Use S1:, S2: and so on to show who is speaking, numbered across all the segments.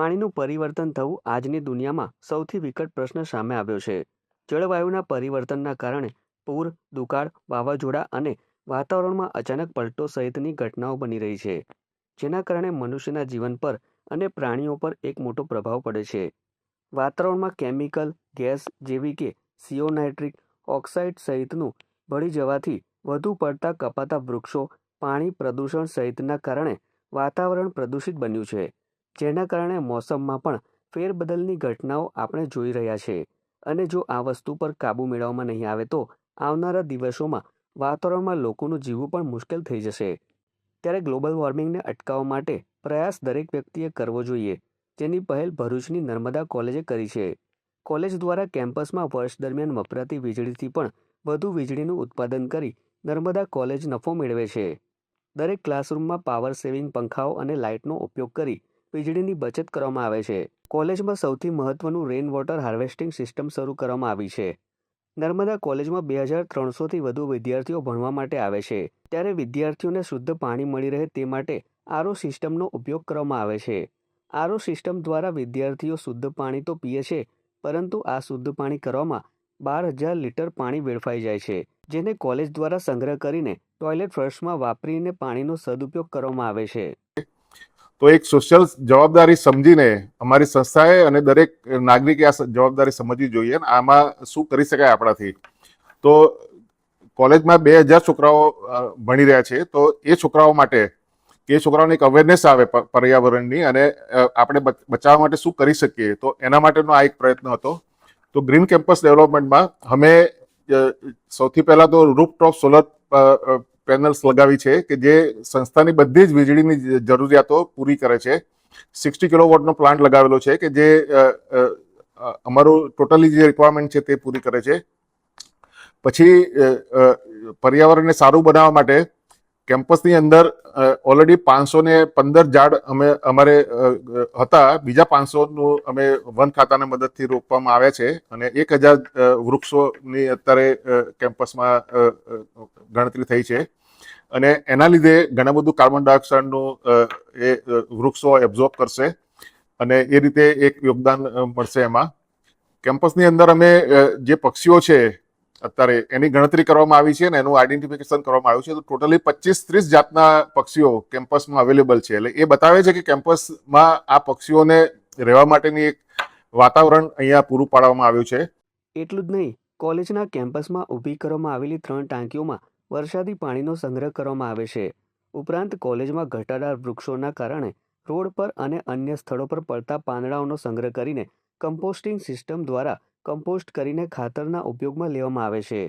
S1: પાણીનું પરિવર્તન થવું આજની દુનિયામાં સૌથી વિકટ પ્રશ્ન સામે આવ્યો છે. જળવાયુના પરિવર્તનના કારણે પૂર, દુકાળ, વાવાઝોડા અને વાતાવરણમાં અચાનક પલટો સહિતની ઘટનાઓ બની રહી છે, જેના કારણે મનુષ્યના જીવન પર અને પ્રાણીઓ પર એક મોટો પ્રભાવ પડે છે. વાતાવરણમાં કેમિકલ, ગેસ જેવી કે સિયોનાઇટ્રિક ઓક્સાઇડ સહિતનું ભળી જવાથી વધુ પડતા કપાતા વૃક્ષો, પાણી પ્રદૂષણ સહિતના કારણે વાતાવરણ પ્રદૂષિત બન્યું છે. જેના કારણે મોસમમાં પણ ફેરબદલની ઘટનાઓ આપણે જોઈ રહ્યા છે અને જો આ વસ્તુ પર કાબૂ મેળવવામાં નહીં આવે તો આવનારા દિવસોમાં વાતાવરણમાં લોકોનું જીવવું પણ મુશ્કેલ થઈ જશે. ત્યારે ગ્લોબલ વોર્મિંગને અટકાવવા માટે પ્રયાસ દરેક વ્યક્તિએ કરવો જોઈએ. જેની પહેલ ભરૂચની નર્મદા કોલેજે કરી છે. કોલેજ દ્વારા કેમ્પસમાં વર્ષ દરમિયાન વપરાતી વીજળીથી પણ વધુ વીજળીનું ઉત્પાદન કરી નર્મદા કોલેજ નફો મેળવે છે. દરેક ક્લાસરૂમમાં પાવર સેવિંગ પંખાઓ અને લાઇટનો ઉપયોગ કરી વીજળીની બચત કરવામાં આવે છે. કોલેજમાં સૌથી મહત્વનું રેઇન વોટર હાર્વેસ્ટિંગ સિસ્ટમ શરૂ કરવામાં આવી છે. નર્મદા કોલેજમાં બે હજાર ત્રણસોથી વધુ વિદ્યાર્થીઓ ભણવા માટે આવે છે. ત્યારે વિદ્યાર્થીઓને શુદ્ધ પાણી મળી રહે તે માટે આરો સિસ્ટમનો ઉપયોગ કરવામાં આવે છે. આરો સિસ્ટમ દ્વારા વિદ્યાર્થીઓ શુદ્ધ પાણી તો પીએ છે, પરંતુ આ શુદ્ધ પાણી કરવામાં બાર હજાર લીટર પાણી વેડફાઈ જાય છે, જેને કોલેજ દ્વારા સંગ્રહ કરીને ટોયલેટ ફ્લશમાં વાપરીને પાણીનો સદુપયોગ કરવામાં આવે છે.
S2: તો એક સોશિયલ જવાબદારી સમજીને અમારી સંસ્થાએ અને દરેક નાગરિકે આ જવાબદારી સમજવી જોઈએ અને આમાં શું કરી શકાય આપણાથી. તો કોલેજમાં બે હજાર છોકરાઓ ભણી રહ્યા છે. તો એ છોકરાઓ માટે કે એ છોકરાઓને એક અવેરનેસ આવે પર્યાવરણની અને આપણે બચ- બચાવવા માટે શું કરી શકીએ. તો એના માટેનો આ એક પ્રયત્ન હતો. તો ગ્રીન કેમ્પસ ડેવલપમેન્ટમાં અમે સૌથી પહેલા તો રૂફટોપ સોલર પેનલ્સ લગાવી છે કે જે સંસ્થાની બધી જ વીજળીની જરૂરિયાતો પૂરી કરે છે. સિક્સટી કિલો વોટનો પ્લાન્ટ લગાવેલો છે કે જે અમારું ટોટલી જે રિક્વાયરમેન્ટ છે તે પૂરી કરે છે. પછી પર્યાવરણને સારું બનાવવા માટે કેમ્પસની અંદર ઓલરેડી પાંચસો ને પંદર ઝાડ અમે, અમારે હતા. બીજા પાંચસોનું અમે વન ખાતાના મદદથી રોપવામાં આવ્યા છે અને એક હજાર વૃક્ષોની અત્યારે કેમ્પસમાં ગણતરી થઈ છે. અને એના લીધે ઘણા બધું કાર્બન ડાયોક્સાઇડનું એ વૃક્ષો એબ્ઝોર્બ કરશે અને એ રીતે એક યોગદાન મળશે એમાં. કેમ્પસની અંદર અમે જે પક્ષીઓ છે, અત્યારે એની ગણતરી કરવામાં આવી છે અને એનું આઈડેન્ટિફિકેશન કરવામાં આવ્યું છે. તો ટોટલી પચીસ ત્રીસ જાતના પક્ષીઓ કેમ્પસમાં અવેલેબલ છે. એટલે એ બતાવે છે કે કેમ્પસમાં આ પક્ષીઓને રહેવા માટેની એક વાતાવરણ અહીંયા પૂરું પાડવામાં આવ્યું છે.
S1: એટલું જ નહીં, કોલેજના કેમ્પસમાં ઊભી કરવામાં આવેલી ત્રણ ટાંકીઓમાં વરસાદી પાણીનો સંગ્રહ કરવામાં આવે છે. ઉપરાંત કોલેજમાં ઘટાડાર વૃક્ષોના કારણે રોડ પર અને અન્ય સ્થળો પર પડતા પાંદડાઓનો સંગ્રહ કરીને કમ્પોસ્ટિંગ સિસ્ટમ દ્વારા કમ્પોસ્ટ કરીને ખાતરના ઉપયોગમાં લેવામાં આવે છે.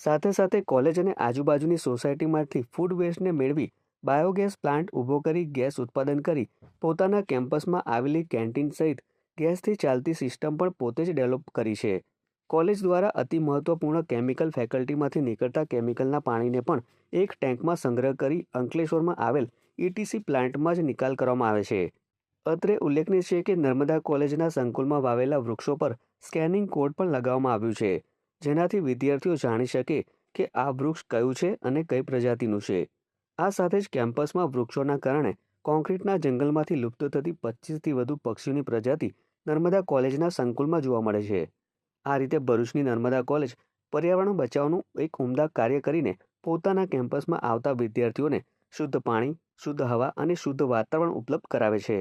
S1: સાથે સાથે કોલેજ અને આજુબાજુની સોસાયટીમાંથી ફૂડ વેસ્ટને મેળવી બાયોગેસ પ્લાન્ટ ઊભો કરી ગેસ ઉત્પાદન કરી પોતાના કેમ્પસમાં આવેલી કેન્ટીન સહિત ગેસથી ચાલતી સિસ્ટમ પણ પોતે જ ડેવલપ કરી છે. કોલેજ દ્વારા અતિ મહત્વપૂર્ણ કેમિકલ ફેકલ્ટીમાંથી નીકળતા કેમિકલના પાણીને પણ એક ટેન્કમાં સંગ્રહ કરી અંકલેશ્વરમાં આવેલ ઈટીસી પ્લાન્ટમાં જ નિકાલ કરવામાં આવે છે. અત્રે ઉલ્લેખનીય છે કે નર્મદા કોલેજના સંકુલમાં વાવેલા વૃક્ષો પર સ્કેનિંગ કોડ પણ લગાવવામાં આવ્યું છે. જેનાથી વિદ્યાર્થીઓ જાણી શકે કે આ વૃક્ષ કયું છે અને કઈ પ્રજાતિનું છે. આ સાથે જ કેમ્પસમાં વૃક્ષોના કારણે કોન્ક્રીટના જંગલમાંથી લુપ્ત થતી પચીસથી વધુ પક્ષીઓની પ્રજાતિ નર્મદા કોલેજના સંકુલમાં જોવા મળે છે. આ રીતે ભરૂચની નર્મદા કોલેજ પર્યાવરણ બચાવનું એક ઉમદા કાર્ય કરીને પોતાના કેમ્પસમાં આવતા વિદ્યાર્થીઓને શુદ્ધ પાણી, શુદ્ધ હવા અને શુદ્ધ વાતાવરણ ઉપલબ્ધ કરાવે છે.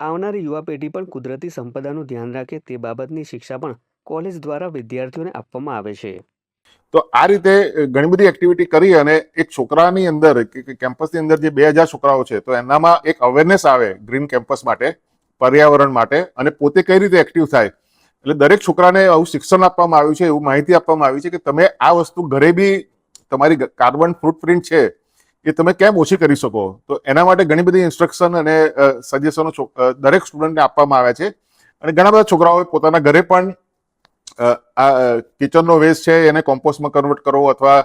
S1: આવનારી યુવા પેઢી પણ કુદરતી સંપદાનું ધ્યાન રાખે તે બાબતની શિક્ષા પણ કોલેજ દ્વારા વિદ્યાર્થીઓને આપવામાં આવે છે.
S2: તો આ રીતે ઘણી બધી એક્ટિવિટી કરી અને એક છોકરાની અંદર કેમ્પસની અંદર જે બે હજાર છોકરાઓ છે, તો એનામાં એક અવેરનેસ આવે ગ્રીન કેમ્પસ માટે, પર્યાવરણ માટે અને પોતે કઈ રીતે એક્ટિવ થાય એટલે દરેક છોકરાને આવું શિક્ષણ આપવામાં આવ્યું છે, એવું માહિતી આપવામાં આવી છે કે તમે આ વસ્તુ ઘરે બી તમારી કાર્બન ફૂટપ્રિન્ટ છે, એ તમે કેમ ઓછી કરી શકો? તો એના માટે ઘણી બધી ઇન્સ્ટ્રક્શન અને સજેશનો દરેક સ્ટુડન્ટને આપવામાં આવ્યા છે. અને ઘણા બધા છોકરાઓએ પોતાના ઘરે પણ આ કિચનનો વેસ્ટ છે, એને કોમ્પોસ્ટમાં કન્વર્ટ કરવો અથવા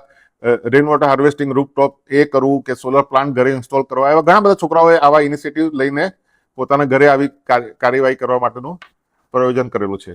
S2: રેન વોટર હાર્વેસ્ટિંગ રૂપટોપ એ કરવું કે સોલર પ્લાન્ટ ઘરે ઇન્સ્ટોલ કરવા, એવા ઘણા બધા છોકરાઓએ આવા ઇનિશિયેટિવ લઈને પોતાના ઘરે આવી કાર્યવાહી કરવા માટેનું પ્રયોજન કરેલું છે.